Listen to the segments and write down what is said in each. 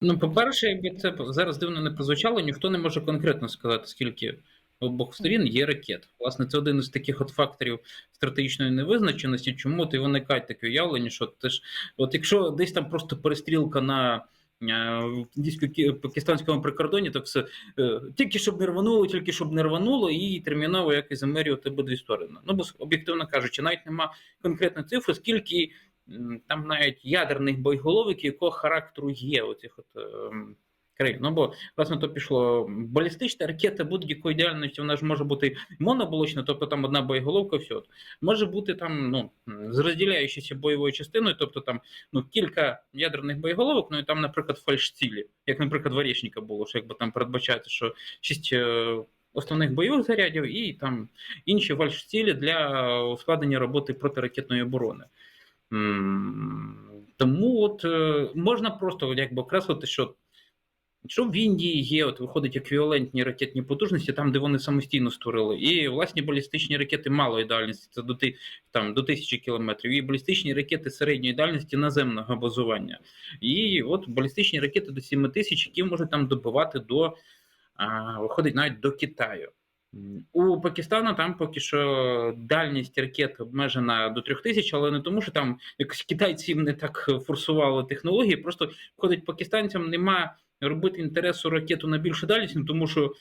Ну, по-перше, якби це зараз дивно не прозвучало, ніхто не може конкретно сказати, скільки в обох сторін є ракет. Власне, це один із таких от факторів стратегічної невизначеності, чому і виникають таке уявлення, що ти ж, от якщо десь там просто перестрілка на е, індійсько-пакистанському прикордоні, так все е, тільки щоб не рвануло, тільки щоб не рвануло, і терміново якось замерювати обидві сторони. Ну, бо об'єктивно кажучи, навіть нема конкретної цифри, скільки там навіть ядерних боєголовок, якого характеру є оцих от. ем, країн. Ну бо власне то пішло балістична ракета будь-якої діяльності, вона ж може бути моноболочна, тобто там одна боєголовка, все. Може бути там ну, з розділяючися бойовою частиною, тобто там ну, кілька ядерних боєголовок, ну і там, наприклад, фальшцілі, як, наприклад, в було, що якби там передбачається, що шість е, основних бойових зарядів і там інші фальшцілі для ускладнення роботи протиракетної оборони. Тому от е, можна просто якби окреслити, що що в Індії є, от виходить еквівалентні ракетні потужності, там, де вони самостійно створили, і власні балістичні ракети малої дальності, це до там до тисячі кілометрів, і балістичні ракети середньої дальності наземного базування. І от балістичні ракети до 7 тисяч, які можуть там добивати до а, виходить навіть до Китаю. У Пакистану там поки що дальність ракет обмежена до 3 тисяч, але не тому, що там якось китайці не так форсували технології. Просто виходить, пакистанцям нема робити інтересу ракету на більшу дальність, ну, тому що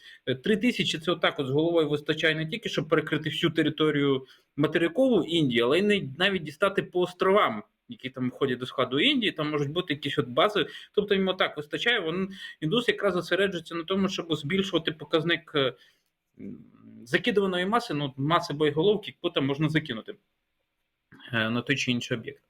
3 тисячі це отак от з головою вистачає не тільки, щоб перекрити всю територію материкову Індії, але й навіть дістати по островам. Які там входять до складу Індії, там можуть бути якісь от бази, тобто їм отак вистачає. Вони індус якраз зосереджується на тому, щоб збільшувати показник е, закидуваної маси, ну маси боєголовки, яку там можна закинути е, на той чи інший об'єкт.